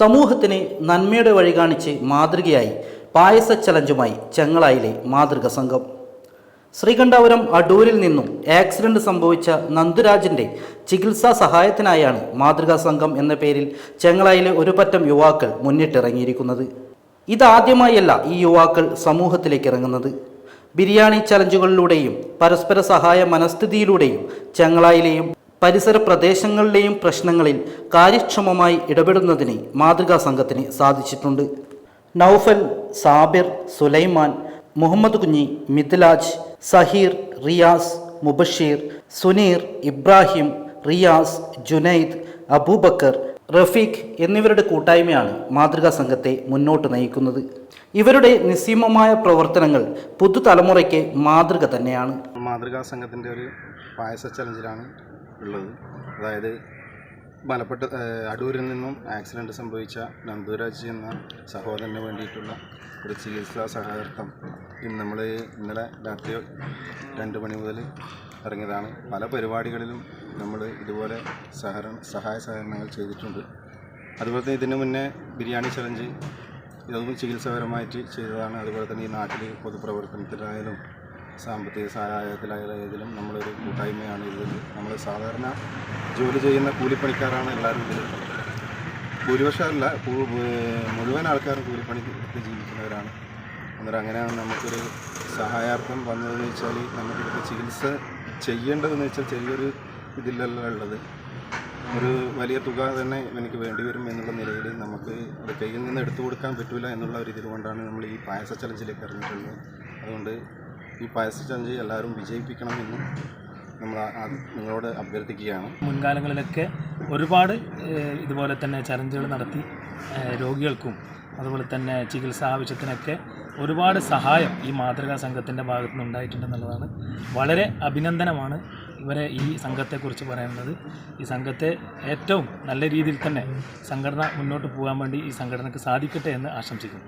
സമൂഹത്തിന് നന്മയുടെ വഴി കാണിച്ച് മാതൃകയായി പായസ ചലഞ്ചുമായി ചെങ്ങളായിലെ മാതൃക സംഘം. ശ്രീകണ്ഠാപുരം അടൂരിൽ നിന്നും ആക്സിഡന്റ് സംഭവിച്ച നന്ദുരാജിന്റെ ചികിത്സാ സഹായത്തിനായാണ് മാതൃകാ സംഘം എന്ന പേരിൽ ചെങ്ങളായിലെ ഒരു പറ്റം യുവാക്കൾ മുന്നിട്ടിറങ്ങിയിരിക്കുന്നത്. ഇതാദ്യമായല്ല ഈ യുവാക്കൾ സമൂഹത്തിലേക്ക് ഇറങ്ങുന്നത്. ബിരിയാണി ചലഞ്ചുകളിലൂടെയും പരസ്പര സഹായ മനസ്ഥിതിയിലൂടെയും ചെങ്ങളായിലെയും പരിസര പ്രദേശങ്ങളിലെയും പ്രശ്നങ്ങളിൽ കാര്യക്ഷമമായി ഇടപെടുന്നതിന് മാതൃകാ സംഘത്തിന് സാധിച്ചിട്ടുണ്ട്. നൌഫൽ സാബിർ സുലൈമാൻ മുഹമ്മദ് കുഞ്ഞി മിഥിലാജ് സഹീർ റിയാസ് മുബഷീർ സുനീർ ഇബ്രാഹിം റിയാസ് ജുനൈദ് അബൂബക്കർ റഫീഖ് എന്നിവരുടെ കൂട്ടായ്മയാണ് മാതൃകാ സംഘത്തെ മുന്നോട്ട് നയിക്കുന്നത്. ഇവരുടെ നിസ്സീമമായ പ്രവർത്തനങ്ങൾ പുതുതലമുറയ്ക്ക് മാതൃക തന്നെയാണ്. മാതൃകാ സംഘത്തിന്റെ ഒരു പായസ ചലഞ്ചിലാണ് ഉള്ളത്. അതായത് മലപ്പെട്ട അടൂരിൽ നിന്നും ആക്സിഡന്റ് സംഭവിച്ച നന്ദുരാജ് എന്ന സഹോദരന് വേണ്ടിയിട്ടുള്ള ഒരു ചികിത്സാ സഹായാർത്ഥം ഇന്ന് നമ്മൾ ഇന്നലെ രാത്രി രണ്ട് മണി മുതൽ ഇറങ്ങിയതാണ്. പല പരിപാടികളിലും നമ്മൾ ഇതുപോലെ സഹകരണ സഹായ സഹകരണങ്ങൾ ചെയ്തിട്ടുണ്ട്. അതുപോലെ തന്നെ ഇതിന് മുന്നേ ബിരിയാണി ചലഞ്ച് ഇതൊന്നും ചികിത്സാപരമായിട്ട് ചെയ്തതാണ്. അതുപോലെ തന്നെ ഈ നാട്ടിൽ പൊതുപ്രവർത്തനത്തിലായാലും സാമ്പത്തിക സഹായത്തിലായാലും നമ്മളൊരു കൂട്ടായ്മയാണ് ഇതിൽ. നമ്മൾ സാധാരണ ജോലി ചെയ്യുന്ന കൂലിപ്പണിക്കാരാണ് എല്ലാവരും ഇതിൽ. ഭൂരിപക്ഷമല്ല മുഴുവൻ ആൾക്കാരും കൂലിപ്പണി എടുത്ത് ജീവിക്കുന്നവരാണ്. അന്നേരം അങ്ങനെയാണ് നമുക്കൊരു സഹായാർത്ഥം വന്നതെന്ന് വെച്ചാൽ നമുക്കിതൊക്കെ ചികിത്സ ചെയ്യേണ്ടതെന്ന് വെച്ചാൽ ചെറിയൊരു ഇതിലല്ല ഉള്ളത്. ഒരു വലിയ തുക തന്നെ എനിക്ക് വേണ്ടി വരും എന്നുള്ള നിലയിൽ നമുക്ക് അത് കയ്യിൽ നിന്ന് എടുത്തു കൊടുക്കാൻ പറ്റില്ല എന്നുള്ള ഒരു ഇതിൽ കൊണ്ടാണ് നമ്മൾ ഈ പായസ ചലഞ്ചിലേക്ക് ഇറങ്ങിയിട്ടുള്ളത്. അതുകൊണ്ട് ഈ പായസ ചലഞ്ച് എല്ലാവരും വിജയിപ്പിക്കണമെന്ന് നമ്മൾ നിങ്ങളോട് അഭ്യർത്ഥിക്കുകയാണ്. മുൻകാലങ്ങളിലൊക്കെ ഒരുപാട് ഇതുപോലെ തന്നെ ചലഞ്ചുകൾ നടത്തി രോഗികൾക്കും അതുപോലെ തന്നെ ചികിത്സാ ആവശ്യത്തിനൊക്കെ ഒരുപാട് സഹായം ഈ മാതൃകാ സംഘത്തിന്റെ ഭാഗത്തു നിന്ന് ഉണ്ടായിട്ടുണ്ടെന്നുള്ളതാണ് വളരെ അഭിനന്ദനമാണ് ഇവരെ ഈ സംഘത്തെക്കുറിച്ച് പറയുന്നത് ഈ സംഘത്തെ ഏറ്റവും നല്ല രീതിയിൽ തന്നെ സംഘടന മുന്നോട്ട് പോകാൻ വേണ്ടി ഈ സംഘടനക്ക് സാധിക്കട്ടെ എന്ന് ആശംസിക്കുന്നു.